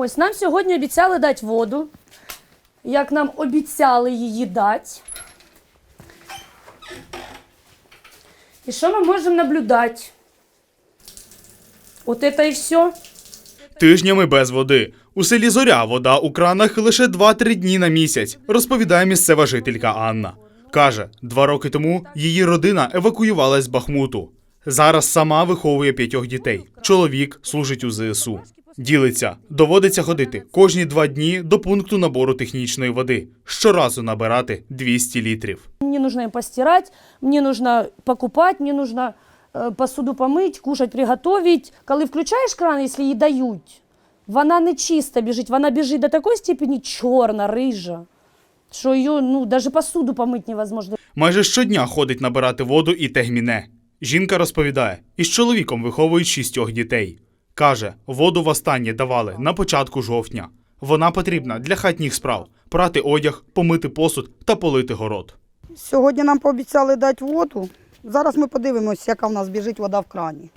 Ось нам сьогодні обіцяли дати воду, як нам обіцяли її дати. І що ми можемо наблюдати? От це і все. Тижнями без води. У селі Зоря вода у кранах лише 2-3 дні на місяць, розповідає місцева жителька Анна. Каже, два роки тому її родина евакуювалась з Бахмуту. Зараз сама виховує п'ятьох дітей. Чоловік служить у ЗСУ. Ділиться, доводиться ходити кожні два дні до пункту набору технічної води. Щоразу набирати 200 літрів. Нужно им постирать, мне нужно покупать, мне нужно э, посуду помыть, кушать, приготовить. Коли включаєш кран, якщо їй дають, вона не чисто біжить, вона біжить до такої степені чорна, рижа, що її ну, навіть посуду помити невозможно. Майже щодня ходить набирати воду і тегміне. Жінка розповідає, із чоловіком виховують шістьох дітей. Каже, воду востаннє давали на початку жовтня. Вона потрібна для хатніх справ: прати одяг, помити посуд та полити город. Сьогодні нам пообіцяли дати воду. Зараз ми подивимося, яка в нас біжить вода в крані.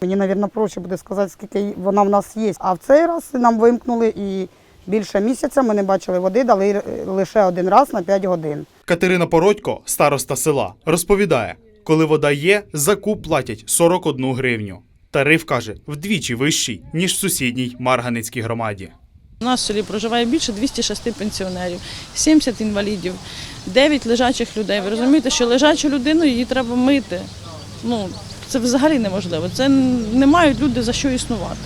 Мені, мабуть, проще буде сказати, скільки вона в нас є. А в цей раз нам вимкнули і більше місяця ми не бачили води, дали лише один раз на 5 годин. Катерина Породько, староста села, розповідає, коли вода є, за куб платять 41 гривню. Тариф каже вдвічі вищий ніж в сусідній Марганецькій громаді. У нас в селі проживає більше 206 пенсіонерів, 70 інвалідів, 9 лежачих людей. Ви розумієте, що лежачу людину її треба мити. Ну, це взагалі неможливо. Це не мають люди за що існувати.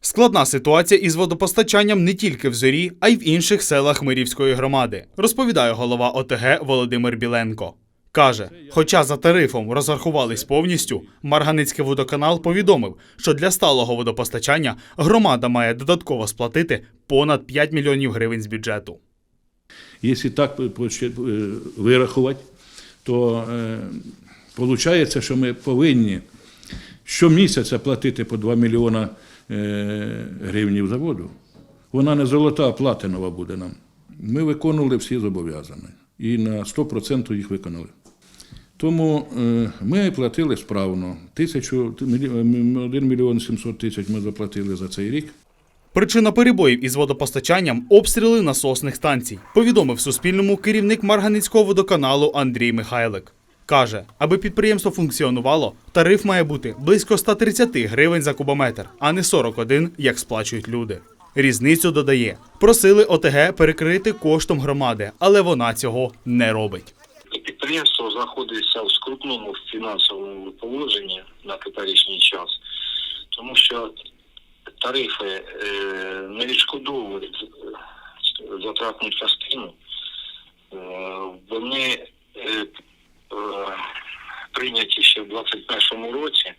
Складна ситуація із водопостачанням не тільки в зорі, а й в інших селах Мирівської громади, розповідає голова ОТГ Володимир Біленко. Каже, хоча за тарифом розрахувались повністю, Марганицький водоканал повідомив, що для сталого водопостачання громада має додатково сплатити понад 5 мільйонів гривень з бюджету. Якщо так е, вирахувати, то виходить, що ми повинні щомісяця платити по 2 мільйона е, гривнів за воду. Вона не золота, а платинова буде нам. Ми виконували всі зобов'язання і на 100% їх виконали. Тому е, ми платили справно. Тисячу, 1 мільйон 700 тисяч ми заплатили за цей рік. Причина перебоїв із водопостачанням обстріли насосних станцій, повідомив Суспільному керівник Марганицького водоканалу Андрій Михайлик. Каже, аби підприємство функціонувало, тариф має бути близько 130 гривень за кубометр, а не 41, як сплачують люди. Різницю додає, просили ОТГ перекрити коштом громади, але вона цього не робить. Підприємство знаходиться в скрутному фінансовому положенні на теперішній час, тому що тарифи е, не відшкодовують е, затратну частину. Е, вони прийняті ще в 2021 році.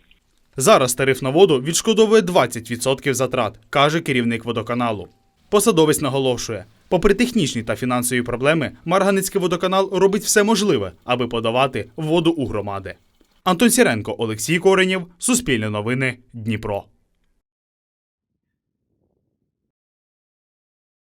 Зараз тариф на воду відшкодовує 20% затрат, каже керівник водоканалу. Посадовець наголошує, попри технічні та фінансові проблеми, Марганицький водоканал робить все можливе, аби подавати воду у громади. Антон Сіренко, Олексій Коренєв, Суспільне новини, Дніпро.